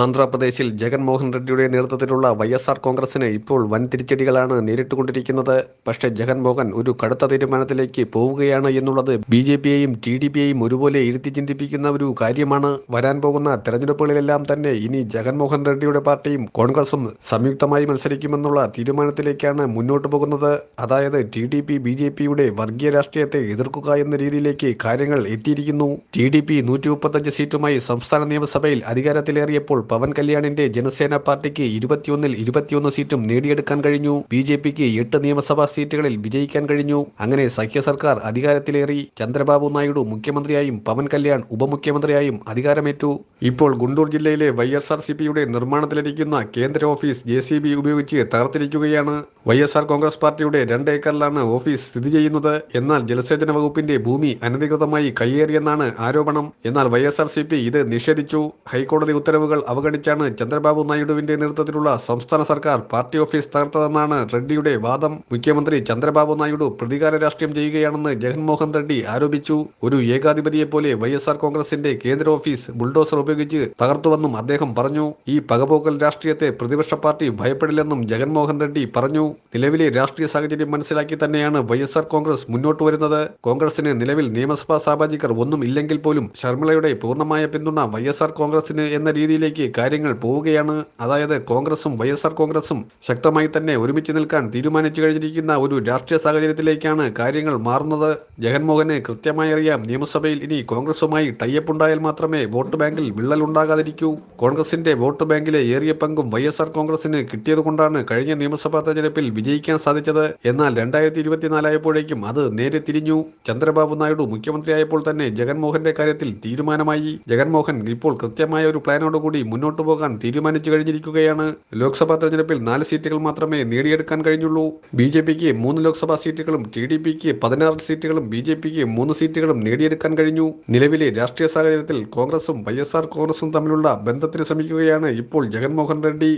ആന്ധ്രാപ്രദേശിൽ ജഗൻമോഹൻ റെഡ്ഡിയുടെ നേതൃത്വത്തിലുള്ള Y S R കോൺഗ്രസിന് ഇപ്പോൾ വൻ തിരിച്ചടികളാണ് നേരിട്ടുകൊണ്ടിരിക്കുന്നത്. പക്ഷേ ജഗൻമോഹൻ ഒരു കടുത്ത തീരുമാനത്തിലേക്ക് പോവുകയാണ് എന്നുള്ളത് ബി ജെ പിയെയും ടി ഡി പിയെയും ഒരുപോലെ ഇരുത്തി ചിന്തിപ്പിക്കുന്ന ഒരു കാര്യമാണ്. വരാൻ പോകുന്ന തെരഞ്ഞെടുപ്പുകളിലെല്ലാം തന്നെ ഇനി ജഗൻമോഹൻ റെഡ്ഡിയുടെ പാർട്ടിയും കോൺഗ്രസും സംയുക്തമായി മത്സരിക്കുമെന്നുള്ള തീരുമാനത്തിലേക്കാണ് മുന്നോട്ട് പോകുന്നത്. അതായത് T D P B J പിയുടെ വർഗീയ രാഷ്ട്രീയത്തെ എതിർക്കുക എന്ന രീതിയിലേക്ക് കാര്യങ്ങൾ എത്തിയിരിക്കുന്നു. ടി ഡി പി നൂറ്റി മുപ്പത്തഞ്ച് സീറ്റുമായി സംസ്ഥാന നിയമസഭയിൽ അധികാരത്തിലേറിയപ്പോൾ പവൻ കല്യാണിന്റെ ജനസേന പാർട്ടിക്ക് ഇരുപത്തിയൊന്നിൽ ഇരുപത്തിയൊന്ന് സീറ്റും നേടിയെടുക്കാൻ കഴിഞ്ഞു. ബി ജെ പിക്ക് എട്ട് നിയമസഭാ സീറ്റുകളിൽ വിജയിക്കാൻ കഴിഞ്ഞു. അങ്ങനെ സഖ്യ സർക്കാർ അധികാരത്തിലേറി ചന്ദ്രബാബു നായിഡു മുഖ്യമന്ത്രിയായും പവൻ കല്യാൺ ഉപമുഖ്യമന്ത്രിയായും അധികാരമേറ്റു. ഇപ്പോൾ ഗുണ്ടൂർ ജില്ലയിലെ വൈ എസ് ആർ സി പിയുടെ നിർമ്മാണത്തിലിരിക്കുന്ന കേന്ദ്ര ഓഫീസ് ജെ സി ബി ഉപയോഗിച്ച് തകർത്തിരിക്കുകയാണ്. വൈ എസ് ആർ കോൺഗ്രസ് പാർട്ടിയുടെ രണ്ട് ഏക്കറിലാണ് ഓഫീസ് സ്ഥിതി ചെയ്യുന്നത്. എന്നാൽ ജലസേചന വകുപ്പിന്റെ ഭൂമി അനധികൃതമായി കയ്യേറിയെന്നാണ് ആരോപണം. എന്നാൽ Y S R C P ഇത് നിഷേധിച്ചു. ഹൈക്കോടതി ഉത്തരവുകൾ അവഗണിച്ചാണ് ചന്ദ്രബാബു നായിഡുവിന്റെ നേതൃത്വത്തിലുള്ള സംസ്ഥാന സർക്കാർ പാർട്ടി ഓഫീസ് തകർത്തതെന്നാണ് റെഡ്ഡിയുടെ വാദം. മുഖ്യമന്ത്രി ചന്ദ്രബാബു നായിഡു പ്രതികാര രാഷ്ട്രീയം ചെയ്യുകയാണെന്ന് ജഗൻമോഹൻ റെഡ്ഡി ആരോപിച്ചു. ഒരു ഏകാധിപതിയെ പോലെ വൈ കോൺഗ്രസിന്റെ കേന്ദ്ര ഓഫീസ് ബുൾഡോസർ ഉപയോഗിച്ച് തകർത്തുവെന്നും അദ്ദേഹം പറഞ്ഞു. ഈ പകപോക്കൽ രാഷ്ട്രീയത്തെ പ്രതിപക്ഷ പാർട്ടി ഭയപ്പെടില്ലെന്നും ജഗൻമോഹൻ റെഡ്ഡി പറഞ്ഞു. നിലവിലെ രാഷ്ട്രീയ സാഹചര്യം മനസ്സിലാക്കി തന്നെയാണ് വൈ കോൺഗ്രസ് മുന്നോട്ട് വരുന്നത്. കോൺഗ്രസിന് നിലവിൽ നിയമസഭാ സാമാജികർ ഒന്നും ഇല്ലെങ്കിൽ പോലും ശർമിളയുടെ പൂർണമായ പിന്തുണ വൈ എസ് ആർ കോൺഗ്രസിന് എന്ന രീതിയിലേക്ക് കാര്യങ്ങൾ പോവുകയാണ്. അതായത് കോൺഗ്രസും വൈ എസ് ആർ കോൺഗ്രസും ശക്തമായി തന്നെ ഒരുമിച്ച് നിൽക്കാൻ തീരുമാനിച്ചു കഴിഞ്ഞിരിക്കുന്ന ഒരു രാഷ്ട്രീയ സാഹചര്യത്തിലേക്കാണ് കാര്യങ്ങൾ മാറുന്നത്. ജഗൻമോഹന് കൃത്യമായി അറിയാം നിയമസഭയിൽ ഇനി കോൺഗ്രസുമായി ടൈപ്പ് ഉണ്ടായാൽ മാത്രമേ വോട്ട് ബാങ്കിൽ വിള്ളൽ ഉണ്ടാകാതിരിക്കൂ. കോൺഗ്രസിന്റെ വോട്ട് ബാങ്കിലെ ഏറിയ പങ്കും വൈ എസ് ആർ കോൺഗ്രസിന് കിട്ടിയതുകൊണ്ടാണ് കഴിഞ്ഞ നിയമസഭാ തെരഞ്ഞെടുപ്പിൽ വിജയിക്കാൻ സാധിച്ചത്. എന്നാൽ രണ്ടായിരത്തി ഇരുപത്തിനാലായപ്പോഴേക്കും അത് നേരെ തിരിഞ്ഞു. ചന്ദ്രബാബു നായിഡു മുഖ്യമന്ത്രിയായപ്പോൾ തന്നെ ജഗൻമോഹന്റെ കാര്യത്തിൽ തീരുമാനമായി. ജഗൻമോഹൻ ഇപ്പോൾ കൃത്യമായ ഒരു പ്ലാനോടുകൂടി മുന്നോട്ടു പോകാൻ തീരുമാനിച്ചു കഴിഞ്ഞിരിക്കുകയാണ്. ലോക്സഭാ തെരഞ്ഞെടുപ്പിൽ നാല് സീറ്റുകൾ മാത്രമേ നേടിയെടുക്കാൻ കഴിഞ്ഞുള്ളൂ. ബി ജെ പിക്ക് മൂന്ന് ലോക്സഭാ സീറ്റുകളും ടി ഡി പിക്ക് പതിനാറ് സീറ്റുകളും ബി ജെ പിക്ക് മൂന്ന് സീറ്റുകളും നേടിയെടുക്കാൻ കഴിഞ്ഞു. നിലവിലെ രാഷ്ട്രീയ സാഹചര്യത്തിൽ കോൺഗ്രസും വൈ എസ് ആർ കോൺഗ്രസും തമ്മിലുള്ള ബന്ധത്തിന് ശ്രമിക്കുകയാണ് ഇപ്പോൾ ജഗൻമോഹൻ റെഡ്ഡി.